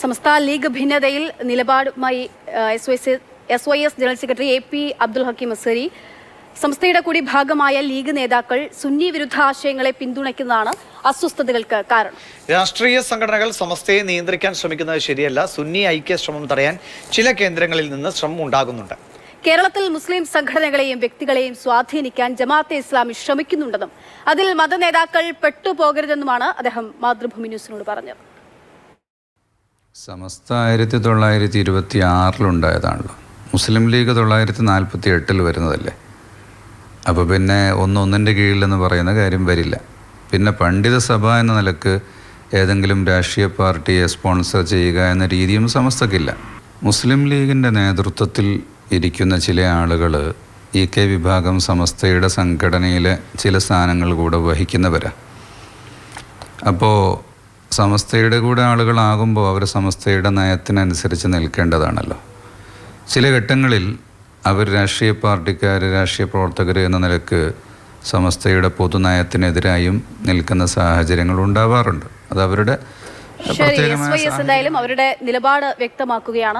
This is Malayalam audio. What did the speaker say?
സംസ്ഥ ലീഗ് ഭിന്നതയിൽ നിലപാടുമായി S Y S Y S general secretary A P Abdul Hakeem Azhari സംസ്ഥയുടെ കൂടി ഭാഗമായ ലീഗ് നേതാക്കൾ സുന്നി വിരുദ്ധ ആശയങ്ങളെ പിന്തുണയ്ക്കുന്നതാണ് അസ്വസ്ഥതകൾക്ക് കാരണം. രാഷ്ട്രീയ സംഘടനകൾ സമസ്തയെ നിയന്ത്രിക്കാൻ ശ്രമിക്കുന്നത് ശരിയല്ല. സുന്നി ഐക്യ ശ്രമം തടയാൻ ചില കേന്ദ്രങ്ങളിൽ നിന്ന് ശ്രമം ഉണ്ടാകുന്നുണ്ട്. കേരളത്തിൽ മുസ്ലിം സംഘടനകളെയും വ്യക്തികളെയും സ്വാധീനിക്കാൻ ജമാഅത്തെ ഇസ്ലാമി ശ്രമിക്കുന്നുണ്ടെന്നും അതിൽ മതനേതാക്കൾ പെട്ടുപോകരുതെന്നുമാണ് അദ്ദേഹം മാതൃഭൂമി ന്യൂസിനോട് പറഞ്ഞത്. സമസ്ത ആയിരത്തി തൊള്ളായിരത്തി ഇരുപത്തി ആറിലുണ്ടായതാണല്ലോ മുസ്ലിം ലീഗ് തൊള്ളായിരത്തി നാൽപ്പത്തി എട്ടിൽ വരുന്നതല്ലേ? അപ്പോൾ പിന്നെ ഒന്നൊന്നിന്റെ കീഴിലെന്ന് പറയുന്ന കാര്യം വരില്ല. പിന്നെ പണ്ഡിത സഭ എന്ന നിലയ്ക്ക് ഏതെങ്കിലും രാഷ്ട്രീയ പാർട്ടിയെ സ്പോൺസർ ചെയ്യുക എന്ന രീതിയും സമസ്തക്കില്ല. മുസ്ലിം ലീഗിന്റെ നേതൃത്വത്തിൽ ഇരിക്കുന്ന ചില ആളുകൾ ഇ കെ വിഭാഗം സമസ്തയുടെ സംഘടനയിലെ ചില സ്ഥാനങ്ങൾ കൂടെ വഹിക്കുന്നവരാണ് അപ്പോൾ സമസ്തയുടെ കൂടെ ആളുകളാകുമ്പോൾ അവർ സമസ്തയുടെ നയത്തിനനുസരിച്ച് നിൽക്കേണ്ടതാണല്ലോ. ചില ഘട്ടങ്ങളിൽ അവർ രാഷ്ട്രീയ പാർട്ടിക്കാർ രാഷ്ട്രീയ പ്രവർത്തകർ എന്ന നിലയ്ക്ക് സമസ്തയുടെ പൊതുനയത്തിനെതിരായും നിൽക്കുന്ന സാഹചര്യങ്ങൾ ഉണ്ടാവാറുണ്ട്. അത് അവരുടെ എന്തായാലും അവരുടെ നിലപാട് വ്യക്തമാക്കുകയാണ്.